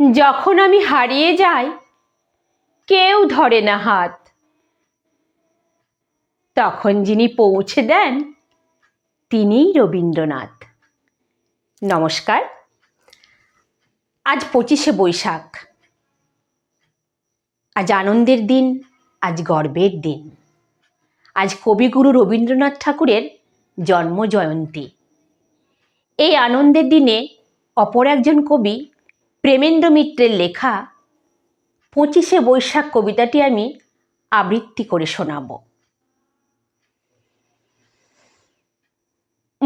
যখন আমি হারিয়ে যাই, কেউ ধরে না হাত। তখন যিনি পৌঁছে দেন তিনিই রবীন্দ্রনাথ। নমস্কার। আজ পঁচিশে বৈশাখ। আজ আনন্দের দিন, আজ গর্বের দিন। আজ কবিগুরু রবীন্দ্রনাথ ঠাকুরের জন্ম জয়ন্তী এই আনন্দের দিনে অপর একজন কবি প্রেমেন্দ্র মিত্রের লেখা পঁচিশে বৈশাখ কবিতাটি আমি আবৃত্তি করে শোনাব।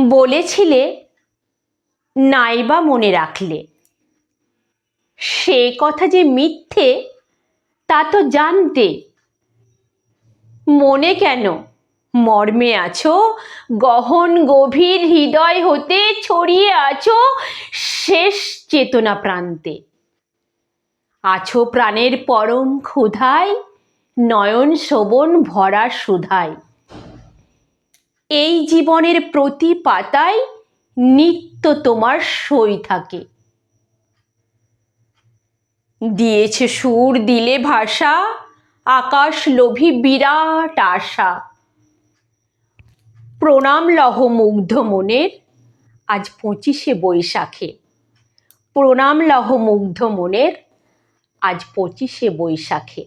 বলেছিলে, নাইবা মনে রাখলে। সে কথা যে মিথ্যে, তা তো জানতে। মনে কেন? মর্মে আছো, গহন গভীর হৃদয় হতে ছড়িয়ে আছো, শেষ চেতনা প্রান্তে। আছো প্রাণের পরম ক্ষুধায়, নয়ন শোভন ভরা সুধায়। এই জীবনের প্রতি পাতায় নিত্য তোমার সই থাকে। দিয়েছে সুর, দিলে ভাষা, আকাশ লোভী বিরাট আশা। প্রণাম লহ মুগ্ধ মনের, আজ পঁচিশে বৈশাখে। প্রণাম লহ মুগ্ধ মনের। আজ পঁচিশে বৈশাখে।